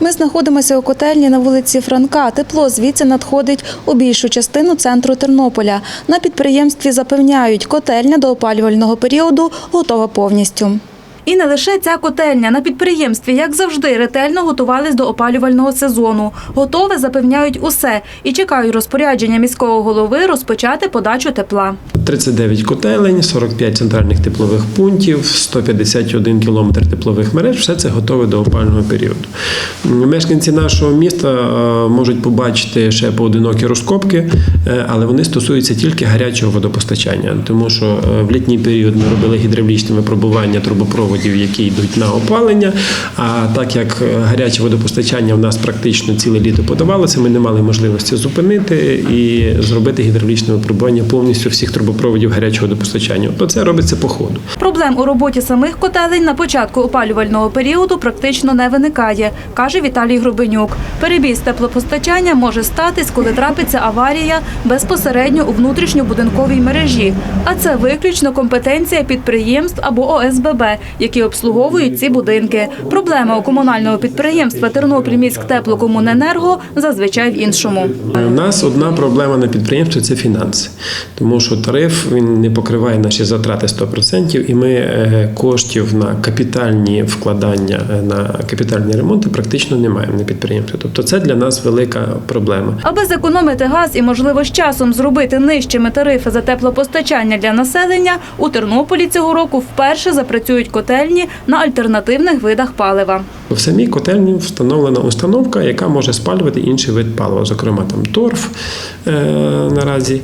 Ми знаходимося у котельні на вулиці Франка. Тепло звідси надходить у більшу частину центру Тернополя. На підприємстві запевняють, котельня до опалювального періоду готова повністю. І не лише ця котельня. На підприємстві, як завжди, ретельно готувались до опалювального сезону. Готове запевняють усе і чекають розпорядження міського голови розпочати подачу тепла. 39 котелень, 45 центральних теплових пунктів, 151 кілометр теплових мереж. Все це готове до опального періоду. Мешканці нашого міста е, можуть побачити ще поодинокі розкопки, е, але вони стосуються тільки гарячого водопостачання, тому що е, в літній період ми робили гідравлічне випробування трубопроводів, які йдуть на опалення. А так як гаряче водопостачання в нас практично ціле літо подавалося, ми не мали можливості зупинити і зробити гідравлічне випробування повністю всіх трубопроводів гарячого водопостачання. То це робиться по ходу. Проблем у роботі самих котелень на початку опалювального періоду практично не виникає, каже Віталій Грубенюк. Перебій з теплопостачання може статись, коли трапиться аварія безпосередньо у внутрішньобудинковій мережі. А це виключно компетенція підприємств або ОСББ, які обслуговують ці будинки. Проблема у комунального підприємства Тернопільміськтеплокомуненерго зазвичай в іншому. У нас одна проблема на підприємстві це фінанси, тому що тариф він не покриває наші затрати 100%, і ми е, коштів на капітальні вкладання е, на капітальні ремонти практично не маємо на підприємстві. Тобто це для нас велика проблема. Аби зекономити газ і, можливо, з часом зробити нижчими тарифи за теплопостачання для населення, у Тернополі цього року вперше запрацюють котельні на альтернативних видах палива. В самій котельні встановлена установка, яка може спалювати інший вид палива, зокрема там торф е, наразі.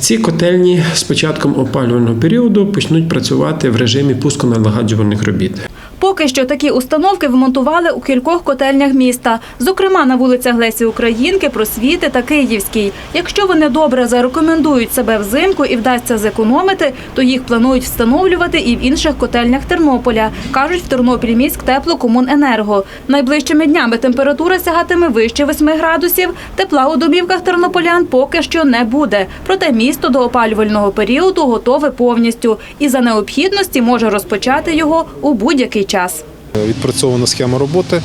Ці котельні з початком опалювального періоду почнуть працювати в режимі пусконалагоджувальних робіт. Поки що такі установки вмонтували у кількох котельнях міста, зокрема на вулицях Лесі Українки, Просвіти та Київській. Якщо вони добре зарекомендують себе взимку і вдасться зекономити, то їх планують встановлювати і в інших котельнях Тернополя, кажуть в Тернопіль міськ теплокомуненерго. Найближчими днями температура сягатиме вище 8 градусів. Тепла у домівках тернополян поки що не буде. Проте місто до опалювального періоду готове повністю і за необхідності може розпочати його у будь-який час. Відпрацьована схема роботи.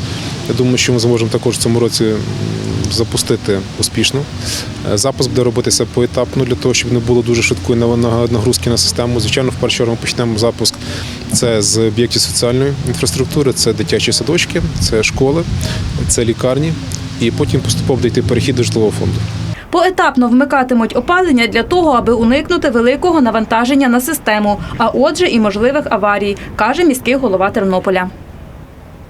Я думаю, що ми зможемо також в цьому році запустити успішно. Е, Запуск буде робитися поетапно для того, щоб не було дуже швидкої нагрузки на систему. Звичайно, в першу чергу ми почнемо запуск. Це з об'єктів соціальної інфраструктури, це дитячі садочки, це школи, це лікарні. І потім поступово буде йти перехід до житлового фонду. Поетапно вмикатимуть опалення для того, аби уникнути великого навантаження на систему, а отже і можливих аварій, каже міський голова Тернополя.